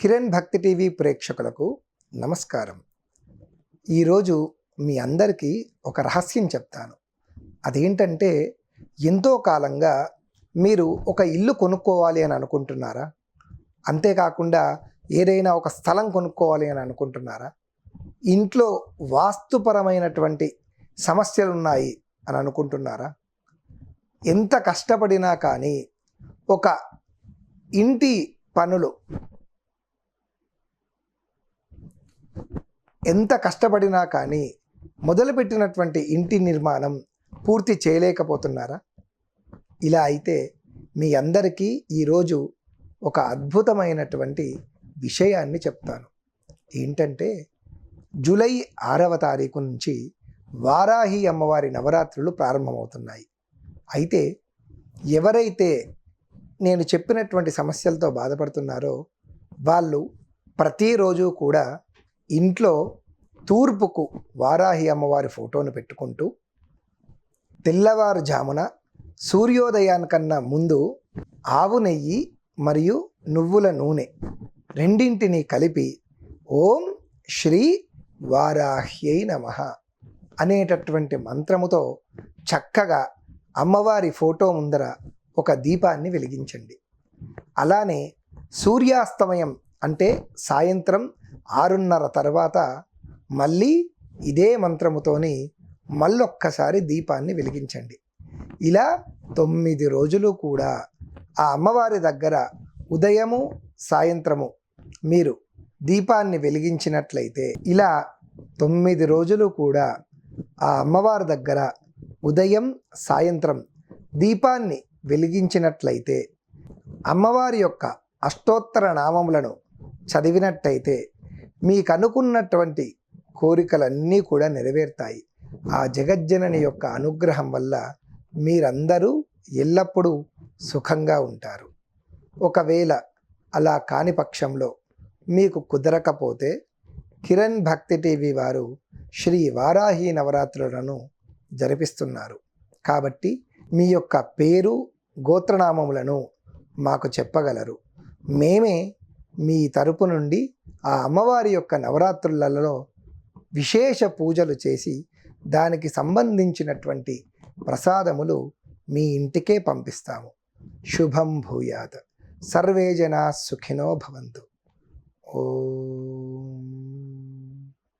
కిరణ్ భక్తి టీవీ ప్రేక్షకులకు నమస్కారం. ఈరోజు మీ అందరికీ ఒక రహస్యం చెప్తాను. అదేంటంటే ఎంతో కాలంగా మీరు ఒక ఇల్లు కొనుక్కోవాలి అని అనుకుంటున్నారా? అంతేకాకుండా ఏదైనా ఒక స్థలం కొనుక్కోవాలి అని అనుకుంటున్నారా? ఇంట్లో వాస్తుపరమైనటువంటి సమస్యలు ఉన్నాయి అని అనుకుంటున్నారా? ఎంత కష్టపడినా కానీ ఒక ఇంటి పనులు ఎంత కష్టపడినా కానీ మొదలుపెట్టినటువంటి ఇంటి నిర్మాణం పూర్తి చేయలేకపోతున్నారా? ఇలా అయితే మీ అందరికీ ఈరోజు ఒక అద్భుతమైనటువంటి విషయాన్ని చెప్తాను. ఏంటంటే జూలై ఆరవ తారీఖు నుంచి వారాహి అమ్మవారి నవరాత్రులు ప్రారంభమవుతున్నాయి. అయితే ఎవరైతే నేను చెప్పినటువంటి సమస్యలతో బాధపడుతున్నారో వాళ్ళు ప్రతిరోజు కూడా ఇంట్లో తూర్పుకు వారాహి అమ్మవారి ఫోటోను పెట్టుకుంటూ తెల్లవారుజామున సూర్యోదయానికన్నా ముందు ఆవు నెయ్యి మరియు నువ్వుల నూనె రెండింటిని కలిపి ఓం శ్రీ వారాహ్యై నమ అనేటటువంటి మంత్రముతో చక్కగా అమ్మవారి ఫోటో ముందర ఒక దీపాన్ని వెలిగించండి. అలానే సూర్యాస్తమయం అంటే సాయంత్రం ఆరున్నర తర్వాత మళ్ళీ ఇదే మంత్రముతోని మళ్ళొక్కసారి దీపాన్ని వెలిగించండి. ఇలా తొమ్మిది రోజులు కూడా ఆ అమ్మవారి దగ్గర ఉదయము సాయంత్రము మీరు దీపాన్ని వెలిగించినట్లయితే ఇలా తొమ్మిది రోజులు కూడా ఆ అమ్మవారి దగ్గర ఉదయం సాయంత్రం దీపాన్ని వెలిగించినట్లయితే అమ్మవారి యొక్క అష్టోత్తర నామములను చదివినట్టయితే మీకు అనుకున్నటువంటి కోరికలన్నీ కూడా నెరవేరుతాయి. ఆ జగజ్జనని యొక్క అనుగ్రహం వల్ల మీరందరూ ఎల్లప్పుడూ సుఖంగా ఉంటారు. ఒకవేళ అలా కాని పక్షంలో మీకు కుదరకపోతే కిరణ్ భక్తి టీవీ వారు శ్రీ వారాహి నవరాత్రులను జరిపిస్తున్నారు. కాబట్టి మీ యొక్క పేరు గోత్రనామములను మాకు చెప్పగలరు. మేమే మీ తరపు నుండి ఆ అమ్మవారి యొక్క నవరాత్రులలో విశేష పూజలు చేసి దానికి సంబంధించినటువంటి ప్రసాదములు మీ ఇంటికే పంపిస్తాము. శుభం భూయాత్. సర్వే జనా సుఖినో భవంతు. ఓ